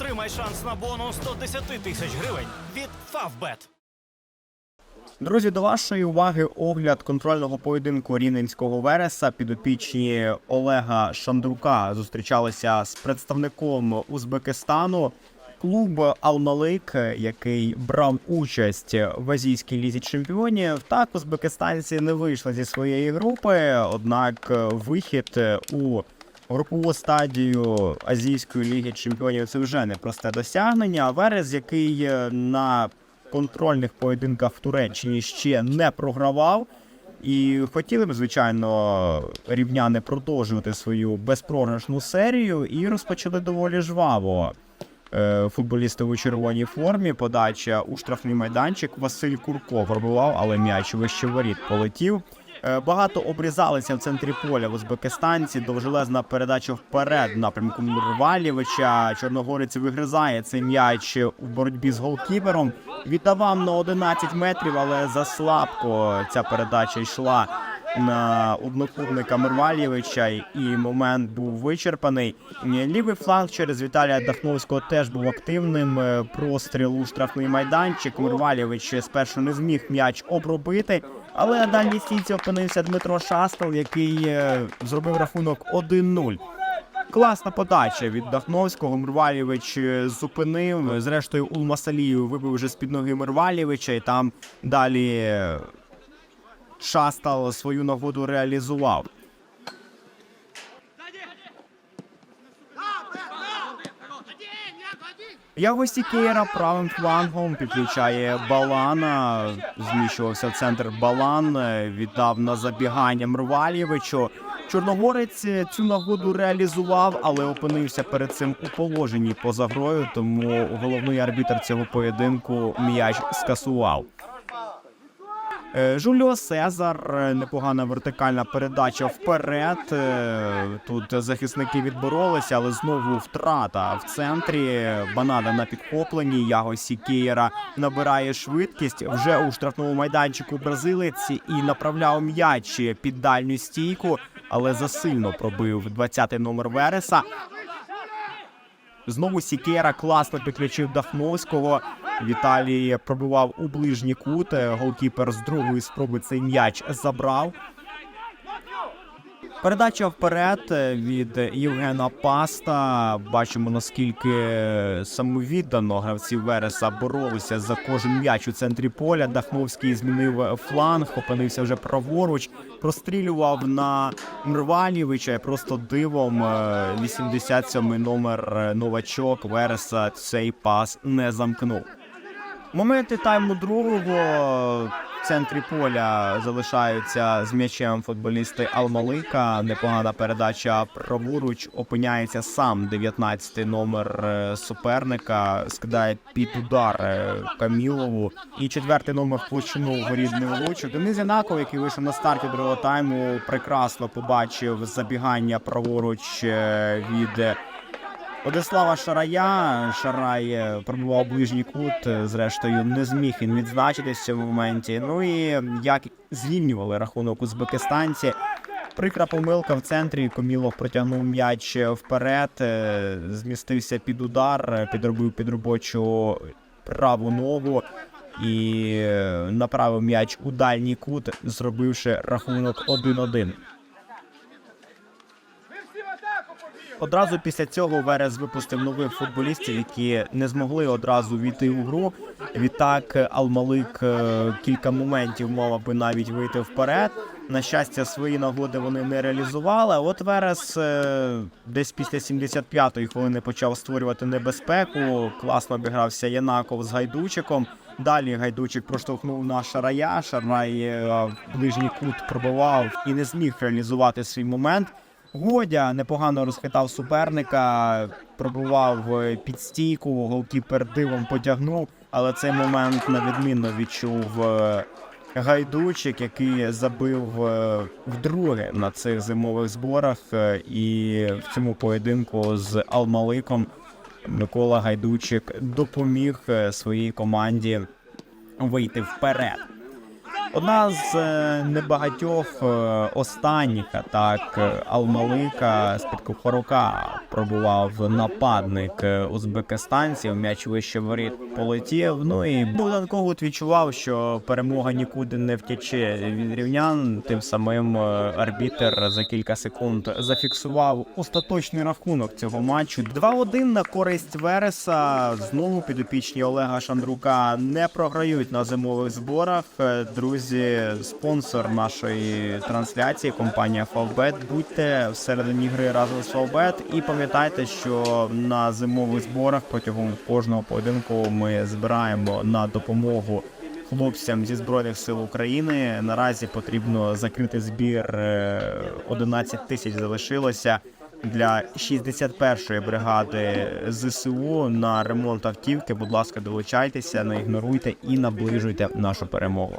Отримай шанс на бонус 110 тисяч гривень від Favbet. Друзі, до вашої уваги огляд контрольного поєдинку рівненського вереса. Підопічні Олега Шандрука зустрічалися з представником Узбекистану. Клуб Алмалик, який брав участь в азійській лізі чемпіонів, так узбекистанці не вийшли зі своєї групи. Однак вихід у групову стадію азійської ліги чемпіонів це вже непросте досягнення. Верес, який е, на контрольних поєдинках в Туреччині ще не програвав. І хотіли б, звичайно, рівняни продовжувати свою безпрограшну серію і розпочали доволі жваво. Е, Футболісти у червоній формі, подача у штрафний майданчик. Василь Курко пробував, але м'яч вище воріт полетів. Е, Багато обрізалися в центрі поля в узбекистанці. Довжелезна передача вперед напрямку Мурвалєвича. Чорногорець вигризає цей м'яч в боротьбі з голкіпером. Віддавав на 11 метрів, але заслабко ця передача йшла на одноклубника Мирвалєвича, і момент був вичерпаний. Лівий фланг через Віталія Дахновського теж був активним. Е, Простріл у штрафний майданчик. Мирвалєвич спершу не зміг м'яч обробити, але на дальній стійці опинився Дмитро Шастел, який е, зробив рахунок 1-0. Класна подача від Дахновського. Мирвалєвич е, зупинив. Зрештою, Улмасалію вибив вже з-під ноги Мирвалєвича, і там далі е, Шастал свою нагоду реалізував. Ягосі Кейра правим флангом підключає Балана. Зміщувався в центр Балан, е, віддав на забігання Мрвалєвичу. Чорногорець е, цю нагоду реалізував, але опинився перед цим у положенні поза грою, тому головний арбітр цього поєдинку м'яч скасував. Е, Жуліо Сезар, е, непогана вертикальна передача вперед. Е, Тут захисники відборолися, але знову втрата в центрі. Банада на підхопленні. Яго Сікєєра набирає швидкість вже у штрафному майданчику бразилець і направляв м'яч під дальню стійку, але засильно пробив 20-й номер Вереса. Знову Сікера класно підключив Дахновського. Віталій пробивав у ближній кут. Е, Голкіпер з другої спроби цей м'яч забрав. Передача вперед е, від Євгена Паста. Бачимо наскільки самовіддано гравці Вереса боролися за кожен м'яч у центрі поля. Дахновський змінив фланг, опинився вже праворуч, прострілював на Мрвалєвича. і Просто дивом е, 87-й номер е, новачок Вереса цей пас не замкнув. Моменти тайму другого в центрі поля залишаються з м'ячем футболісти Алмалика. Непогана передача праворуч. Опиняється сам 19-й номер е, суперника. Скидає під удар е, Камілову. І четвертий номер площину горів не влучив. Денис Янаков, який вийшов на старті другого тайму, прекрасно побачив забігання праворуч е, від. Владислава Шарая. Шарай е, пробував ближній кут. е, Зрештою, не зміг він відзначитись в цьому моменті. Ну і як зрівнювали рахунок узбекистанці. Прикра помилка в центрі. Комілов протягнув м'яч вперед, е, змістився під удар, підробив під робочу праву ногу і направив м'яч у дальній кут, зробивши рахунок 1-1. Одразу після цього Верес випустив нових футболістів, які не змогли одразу війти у гру. Відтак Алмалик е, кілька моментів мав аби навіть вийти вперед. На щастя, свої нагоди вони не реалізували. От Верес е, десь після 75-ї хвилини почав створювати небезпеку. Класно обігрався Янаков з Гайдучиком. Далі Гайдучик проштовхнув на Шарая. Шарай е, ближній кут пробивав і не зміг реалізувати свій момент. Годя непогано розхитав суперника, пробував е, під стійку, голкіпер дивом потягнув, але цей момент на відмінно відчув е, гайдучик, який забив е, вдруге на цих зимових зборах. І в цьому поєдинку з Алмаликом Микола Гайдучик допоміг своїй команді вийти вперед. Одна з е, небагатьох е, останніх атак е, Алмалика з-під Кухарука пробував нападник узбекистанців. М'яч вище воріт полетів. Ну і Богдан Когут відчував, що перемога нікуди не втече від рівнян. Тим самим арбітер за кілька секунд зафіксував остаточний рахунок цього матчу. 2-1 на користь Вереса. Знову підопічні Олега Шандрука не програють на зимових зборах. Е, Друзі, спонсор нашої трансляції, компанія Favbet. Будьте всередині гри разом з Favbet і пам'ятайте, що на зимових зборах протягом кожного поєдинку ми збираємо на допомогу хлопцям зі збройних сил України. Наразі потрібно закрити збір. е, 11 тисяч залишилося для 61-ї бригади ЗСУ на ремонт автівки. Будь ласка, долучайтеся, не ігноруйте і наближуйте нашу перемогу.